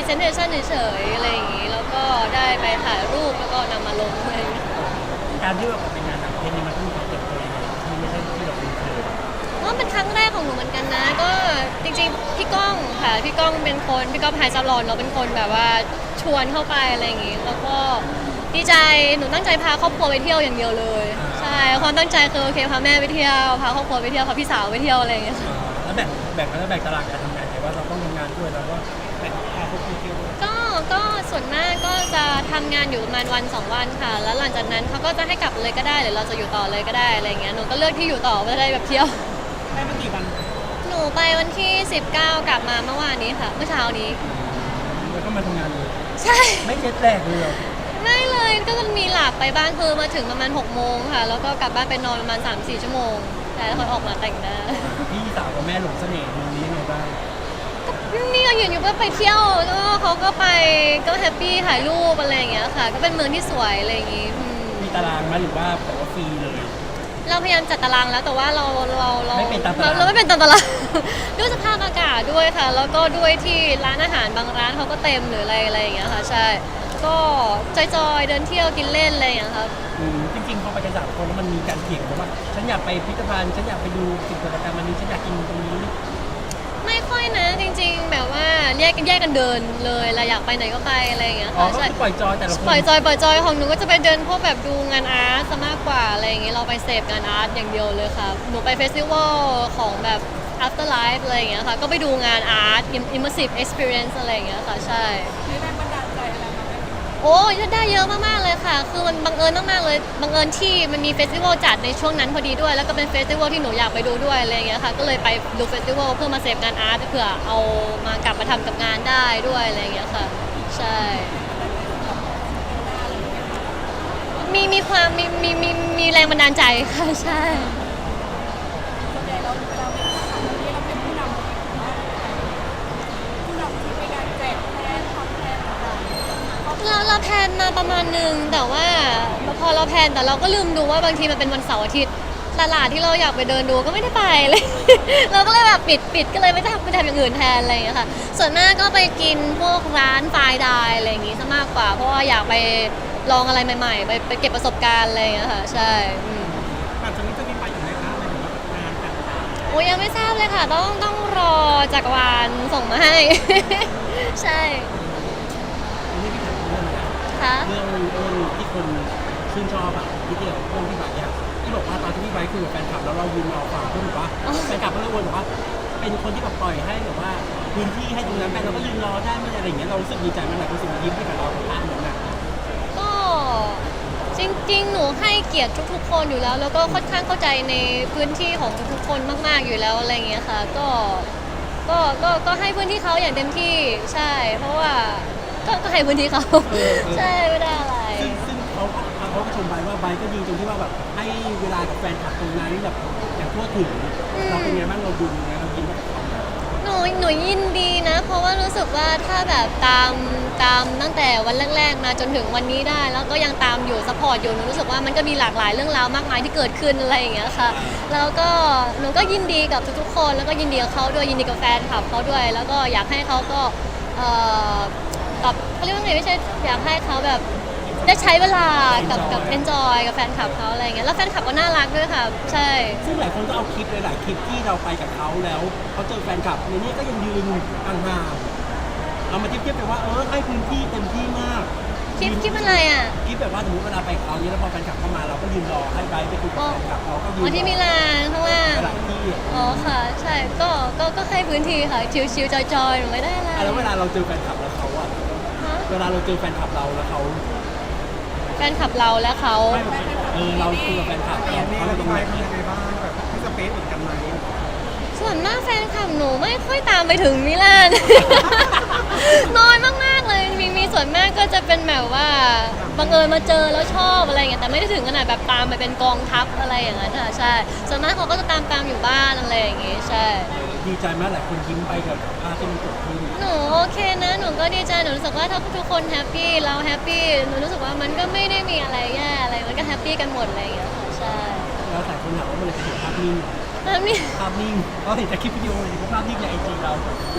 presentation เฉยๆอะไรอย่างงี้ แล้วก็ได้ไปถ่ายรูปแล้วก็นำมาลงอะไรอย่างเงี้ยการที่แบบเป็นงานต่างประเทศนี่มันต้องมีความเตรียมตัวยังไงที่ไม่ใช่ที่เราคุ้นเคยว่าเป็นครั้งแรกของหนูเหมือนกันนะ ก็จริงๆพี่ก้องค่ะพี่ก้องเป็นคนพี่ก้องไฮซับรอนเราเป็นคนแบบว่าชวนเข้าไปอะไรอย่างงี้ แล้วก็ดีใจหนูตั้งใจพาครอบครัวไปเที่ยวอย่างเดียวเลย ใช่ความตั้งใจคือโอเคพาแม่ไปเที่ยวพาครอบครัวไปเที่ยวพาพี่สาวไปเที่ยวอะไรอย่างเงี้ยแล้วแบ่งแบ่งแล้วแบ่งตารางการทำงานไงว่าเราต้องทำงานด้วยแล้วก็แบ่ง พาพวกเที่ยวด้วยก็ก็ส่วนมากก็จะทำงานอยู่ประมาณวันสองวันค่ะ แล้วหลังจากนั้นเขาก็จะให้กลับเลยก็ได้หรือเราจะอยู่ต่อเลยก็ได้อะไรอย่างเงี้ยหนูก็เลือกที่อยู่ต่อเพื่อได้แบบเที่ยว ได้มากี่วันหนูไปวันที่ 19 กลับมาเมื่อวานนี้ค่ะ เมื่อเช้านี้ แล้วก็มาทำงานเลย ใช่ ไม่เจ็ตแรกเลยเหรอไม่เลยก็จะมีหลับไปบ้างคือมาถึงประมาณ6โมงค่ะ แล้วก็กลับบ้านไปนอนประมาณ3-4 ชั่วโมง แต่ค่อยออกมาแต่งหน้า พี่สาวกับแม่หลงเสน่ห์ตรงนี้ยังไงบ้าง นี่ก็ยืนอยู่ก็ไปเที่ยวแล้วก็เขาก็ไปก็แฮปปี้ถ่ายรูปอะไรอย่างเงี้ยค่ะ ก็เป็นเมืองที่สวยอะไรอย่างงี้อืมมีตารางไหมหรือว่าแบบว่าฟรีเลย เราพยายามจัดตารางแล้วแต่ว่าเราเราเราไม่เป็นตามตาราง เราไม่เป็นตามตาราง ด้วยสภาพอากาศด้วยค่ะ แล้วก็ด้วยที่ร้านอาหารบางร้านเขาก็เต็มหรืออะไรอะไรอย่างเงี้ยค่ะใช่ก็จอยๆเดินเที่ยวกินเล่นอะไรอย่างเงี้ยครับ อืมจริงๆพอไปกันสามคนแล้วมันมีการเถียงกันว่า ฉันอยากไปพิพิธภัณฑ์ฉันอยากไปดูสิ่งกิจกรรมอันนี้ฉันอยากกินตรงนี้ไม่ ค่อยนะจริง ๆ แบบว่าแยกกันแยกกันเดินเลยเราอยากไปไหนก็ไปอะไรอย่างเงี้ยอ๋อค่ะก็ใช่คือปล่อยจอยแต่ละคนปล่อยจอยปล่อยจอยของหนูก็จะไปเดินพวกแบบดูงานอาร์ตซะมากกว่าอะไรอย่างเงี้ยเราไปเสพงานอาร์ตอย่างเดียวเลยค่ะหนูไปเฟสติวัลของแบบ after life อะไรอย่างเงี้ยค่ะก็ไปดูงานอาร์ต immersive experience อะไรอย่างเงี้ยค่ะใช่ โอ้ยได้เยอะมากๆเลยค่ะ คือมันบังเอิญมากๆเลย บังเอิญที่มันมีเฟสติวัลจัดในช่วงนั้นพอดีด้วย แล้วก็เป็นเฟสติวัลที่หนูอยากไปดูด้วยอะไรอย่างเงี้ยค่ะ ก็เลยไปดูเฟสติวัลเพื่อมาเสพงานอาร์ตเพื่อเอามากลับมาทำกับงานได้ด้วยอะไรอย่างเงี้ยค่ะ ใช่ มีมีความมีมีมีมีแรงบันดาลใจค่ะ ใช่ ส่วนใหญ่เราเวลาเป็นทหารนี่เราเป็นผู้นำผู้นำที่ไปการแจกแทนทำแทนต่างๆ เราเราแพลนมาประมาณหนึ่งแต่ว่าพอเราแพลนแต่เราก็ลืมดูว่าบางทีมันเป็นวันเสาร์อาทิตย์ตลาดที่เราอยากไปเดินดูก็ไม่ได้ไปเลย เราก็เลยแบบปิดปิดก็เลยไม่ได้ทำไปทำอย่างอื่นแทนอะไรอย่างเงี้ยค่ะ ส่วนมากก็ไปกินพวกร้านไฟน์ไดน์อะไรอย่างงี้ซะมากกว่า เพราะว่าอยากไปลองอะไรใหม่ๆ ไปไปเก็บประสบการณ์อะไรอย่างเงี้ยค่ะ ใช่อืม หลังจากนี้จะมีไปอยู่ไหมคะหมายถึงว่างานต่างโอ้ยยังไม่ทราบเลยค่ะ ต้องต้องรอจักรวาลส่งมาให้ ใช่ ๆนี่พี่ถามเรื่องอะไร ค่ะเรื่องเรื่องที่คนชื่นชอบอะที่เกี่ยวกับเรื่องพี่ไบค์อะที่บอกว่าตอนที่พี่ไบค์คุยกับแฟนคลับแล้วเรายืนรอฟังเพื่อนบอกว่าอ๋อแฟนคลับก็เลยวนบอกว่าเป็นคนที่แบบปล่อยให้แบบว่าพื้นที่ให้ตรงนั้นไปเราก็ยืนรอได้ไม่อะไรอย่างเงี้ยเรารู้สึกดีใจมากเลยรู้สึกยิ้มให้กับเราผ่านเหมือนแบบก็จริงๆ หนูให้เกียรติทุกๆ คนอยู่แล้ว แล้วก็ค่อนข้างเข้าใจในพื้นที่ของทุกๆ คนมาก ๆอยู่แล้วอะไรอย่างเงี้ยค่ะ ก็ก็ก็ก็ให้พื้นที่เขาอย่างเต็มที่ใช่ เพราะว่า ก็ก็ให้พื้นที่เขาเออเออ ใช่ไม่ได้อะไร ซึ่งซึ่งเขาก็เขาก็ชมไบค์ว่าไบค์ก็ดีตรงที่ว่าแบบให้เวลากับแฟนคลับตรงนั้นแบบอย่างทั่วถึงอืมเราเป็นไงบ้างเราดูยังไงเรายิ้มกับเขาไหมหนูหนูยินดีนะ เพราะว่ารู้สึกว่าถ้าแบบตามตามตั้งแต่วันแรกๆมาจนถึงวันนี้ได้ แล้วก็ยังตามอยู่สปอร์ตอยู่หนูรู้สึกว่ามันก็มีหลากหลายเรื่องราวมากมายที่เกิดขึ้นอะไรอย่างเงี้ยค่ะ แล้วก็หนูก็ยินดีกับทุกๆคน แล้วก็ยินดีกับเขาด้วยยินดีกับแฟนคลับเขาด้วย แล้วก็อยากให้เขาก็เอ่อ ตอบเขาเรียกว่าไงไม่ใช่อยากให้เขาแบบได้ใช้เวลากับกับ enjoy กับแฟนคลับเขาอะไรอย่างเงี้ยแล้วแฟนคลับก็น่ารักด้วยค่ะ ใช่ ซึ่งหลายคนก็เอาคลิปหลายๆคลิปที่เราไปกับเขาแล้วเขาเจอแฟนคลับในนี้ก็ยังยืนห่างๆเอามาเทียบเทียบกันว่าเออให้พื้นที่เต็มที่มากคลิปคลิปอะไรอะ คลิปแบบว่าสมมติเวลาไปเขาเนี้ยแล้วพอแฟนคลับเข้ามาเราก็ยืนรอให้ไบค์ไปคุยกับแฟนคลับเราก็ยืนอ๋อที่มิลานข้างล่างหลายที่อ๋อค่ะ ใช่ก็ก็ก็ให้พื้นที่ค่ะชิวๆจอยๆหนูไม่ได้อะไรอะแล้วเวลาเราเจอแฟนคลับแล้วเขาอะฮะ เวลาเราเจอแฟนคลับเราแล้วเขาแฟนคลับเราและเขาไม่เออเราคุยกับแฟนคลับเราเขาอยู่ตรงไหนส่วนมากแฟนคลับหนูไม่ค่อยตามไปถึงมิลาน น้อยมากๆเลยมีมีส่วนมากก็จะเป็นแบบว่าบังเอิญมาเจอแล้วชอบอะไรอย่างเงี้ยแต่ไม่ได้ถึงขนาดแบบตามไปเป็นกองทัพอะไรอย่างเงี้ยค่ะใช่ส่วนมากเขาก็จะตามตามอยู่บ้านอะไรอย่างงี้ใช่ดีใจมากหลายคนยิ้มไปกับภาพที่มันเกิดขึ้น หนูโอเคนะหนูก็ดีใจหนูรู้สึกว่าถ้าทุกคนแฮปปี้เราแฮปปี้หนูรู้สึกว่ามันก็ไม่ได้มีอะไรแย่อะไรมันก็แฮปปี้กันหมดอะไรอย่างเงี้ยค่ะใช่แล้วหลายคนถามว่าเมื่อไหรจะเห็นภาพนิ่งแล้วนี่ภาพนิ่งเราเห็นแต่คลิปวิดีโอเลยภาพนิ่งในไอจีเรา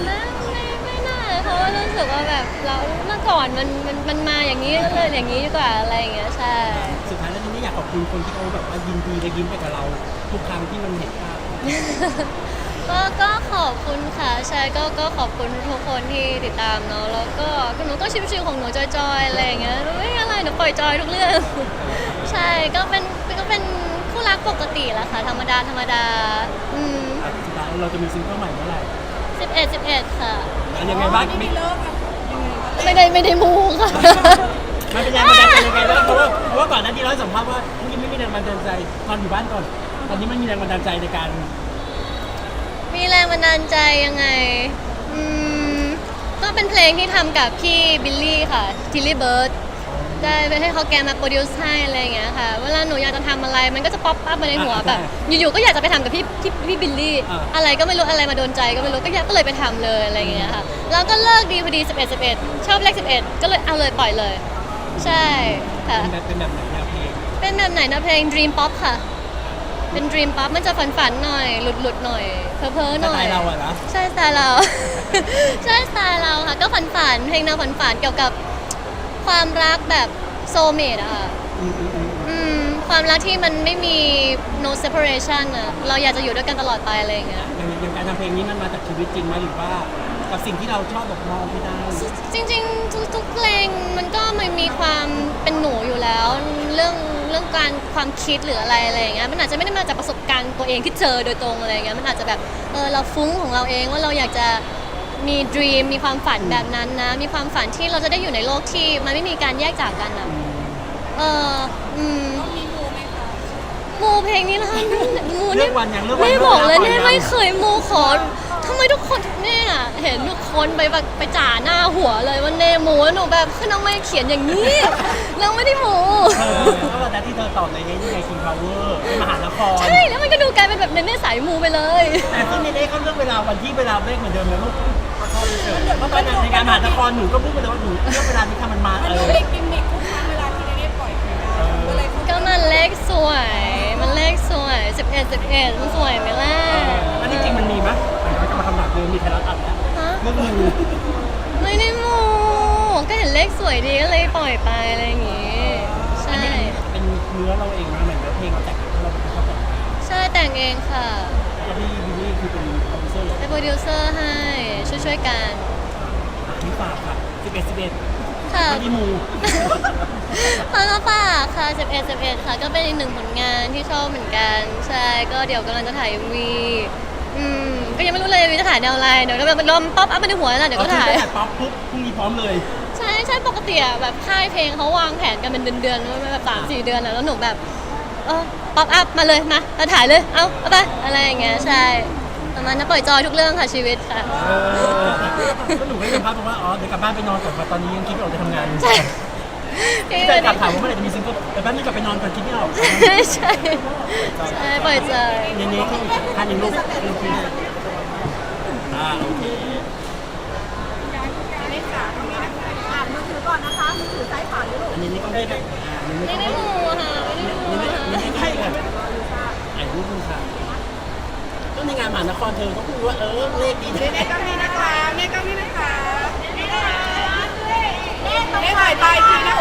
ไม่ไม่ไม่น่าเพราะว่ารู้สึกว่าแบบเราเมื่อก่อนมันมันมันมาอย่างนี้เลยอย่างนี้ดีกว่าอะไรอย่างเงี้ยใช่สุดท้ายแล้วนี่อยากขอบคุณคนที่เขาแบบว่ายินดีและยิ้มไปกับเราทุกครั้งที่มันเห็นภาพ ก็ก็ขอบคุณค่ะใช่ก็ก็ขอบคุณทุกคนที่ติดตามเนาะแล้วก็หนูก็ชิวๆของหนูจอยๆอะไรอย่างเงี้ยไม่อะไรหนูปล่อยจอยทุกเรื่อง ใช่ก็เป็นก็เป็นคู่รักปกติแหละค่ะ ธรรมดาธรรมดาอืมอะสุดท้ายเราจะมีซิงเกิลใหม่เมื่อไหร่สิบเอ็ดสิบเอ็ดค่ะอะยังไงบ้างนี่มีมีเลิกอะยังไงบ้างไม่ได้ไม่ได้มูค่ะมันเป็นแรงบันดาลใจยังไงบ้างเพราะว่าเพราะว่าก่อนหน้านี้เราให้สัมภาษณ์ว่าพวกนี้ไม่มีแรงบันดาลใจตอนอยู่บ้านก่อน ตอนนี้มันมีแรงบันดาลใจในการมีแรงบันดาลใจยังไงอืมก็เป็นเพลงที่ทำกับพี่บิลลี่ค่ะทิลลี่เบิร์ดได้ไปให้เขาแกมาโปรดิวซ์ให้อะไรอย่างเงี้ยค่ะ เวลาหนูอยากจะทำอะไรมันก็จะป๊อปอัพมาในหัวแบบ อยู่ๆก็อยากจะไปทำกับพี่พี่พี่บิลลี่อะไรก็ไม่รู้อะไรมาโดนใจก็ไม่รู้ก็อยากก็เลยไปทำเลยอะไรอย่างเงี้ยค่ะ แล้วก็เลิกดีพอดี 11 11 ชอบเลข 11 ก็เลยเอาเลยปล่อยเลย ใช่ค่ะ เป็นแบบเป็นแบบไหนแนวเพลงเป็นแบบไหนนะเพลง Dream Pop ค่ะ เป็น Dream Pop มันจะฝันๆหน่อยหลุดๆหน่อย เพ้อๆหสน่อไตยล์เราอะนะ ใช่สไตล์เรา ใช่สไตล์เราค่ะ ก็ฝันฝันๆเพลงแนวฝันฝันๆเกี่ยวกับความรักแบบโซเมดอะค่ะอืมอืมอืมอืมความรักที่มันไม่มี no separation อะเราอยากจะอยู่ด้วยกันตลอดไปอะไรอย่างเงี้ย อย่างอย่างการทำเพลงนี้มันมาจากชีวิตจริงไหมหรือว่า กับสิ่งที่เราชอบแบบมองไม่ได้จริงๆทุกๆเพลงมันก็มันมีความเป็นหนูอยู่แล้วเรื่องเรื่องการความคิดหรืออะไรอะไรอย่างเงี้ยมันอาจจะไม่ได้มาจากประสบการณ์ตัวเองที่เจอโดยตรงอะไรอย่างเงี้ยมันอาจจะแบบเออเราฟุ้งของเราเองว่าเราอยากจะมีด e ีมมีความฝันแบบนั้นนะ มีความฝันที่เราจะได้อยู่ในโลกที่มันไม่มีการแยกจากกันอะเอออืมต้องมีมูไหมคะมูเพลงนี้นะคะมูเลืเนี่อยกวันยังเลือกวันไม่บอกเลยก่เนี่ยงไม่เคยมูขอทำไมทุกคนเนี่ยเห็นทุกคนไปแบบไปจ่าหน้าหัวเลยว่าเนมูแล้วหนูแบบคือน้องไม่เขียนอย่างนี้เราไม่ได้มู เออเพราะว่าแต่ที่เธอตอบในนี้ยังไงคิงพาวเวอร์เป็นมหานครใช่แล้วมันก็ดูกลายเป็นแบบเนเน่สายมูไปเลย แต่ที่เนเน่เขาเลือกเวลาวันที่เวลาเลขเหมือนเดิมเลยลูกเพราะตอนนั้นในงานมหานครหนูก็พูดไปเลยว่าหนูเลือกเวลาที่ทำมันมามันเอดูอมีกิมมิคทุกครั้งเวลาที่ได้ปล่อยเพลงก็เลยเขาก็มันเลขสวย มันเลขสวย11 11มันสวยไหมล่ะอันนี้จริงมันมีไหมหมายถึงว่าจะมาคำถามเดิมมีไทยรัฐอัดแล้วฮะเรื่องงูไม่ได้มูก็เห็นเลขสวยดีก็เลยปล่อยไปอะไรอย่างงี้ ใช่เป็ นเนื้อเราเองนะเหมือนเนื้อเพลงเราแต่งเราเป็นคนแต่งใช่แต่งเองค่ะแล้วพี่บิลลี่คือเป็นโปรดิวเซอร์เป็นโปรดิวเซอร์ให้ช่วยๆกันที่ฝากค่ะ11 11ค่ะ ไม่ได้มูมาก็ฝากค่ะ 11 11 ค่ะ ก็เป็นอีกหนึ่งผลงานที่ชอบเหมือนกัน ใช่ ก็เดี๋ยวกำลังจะถ่ายวีอืม ก็ยังไม่รู้เลยวีจะถ่ายแนวอะไร เดี๋ยวก็แบบลมป๊อปอัพมาในหัวนะเดี๋ยวก็ถ่ายถ่ายป๊อปปุ๊บพรุ่งนี้พร้อมเลย ใช่ใช่ปกติอะแบบค่ายเพลงเขาวางแผนกันเป็นเดือนๆไว้แบบสามสี่เดือนอะแล้วหนูแบบเออป๊อปอัพมาเลยมาเราถ่ายเลยเอาเอาไปอะไรอย่างเงี้ยใช่ประมาณนั้นปล่อยจอยทุกเรื่องค่ะชีวิตค่ะ เออก็หนูก็สัมภาษณ์บอกว่า อ๋อ เดี๋ยวกลับบ้านไปนอนก่อนเพราะตอนนี้ยังคิดไม่ออกจะทำงานใช่พี่แต่กลับถามว่าเมื่อไหร่จะมีซิงเกิลแต่แป๊บนึงกลับไปนอนก่อนคิดไม่ออกใช่ใช่ใช่ปล่อยจอยเนเน่คือท่านยังลูกลูกพี่อ่าโอเค นะคะมือถือซ้ายขวาเลยลูกอันนี้ไม่ต้องไม่ได้ไม่ได้มูค่ะไม่ได้มูไม่ได้ไม่ได้ค่ะไอ้รูปคุณค่ะก็ในงานมหานครเธอเขาพูดว่าเออเลขดีเลขก็มีนะคะเลขก็มีนะคะเลขถ่ายไปทีนะคะ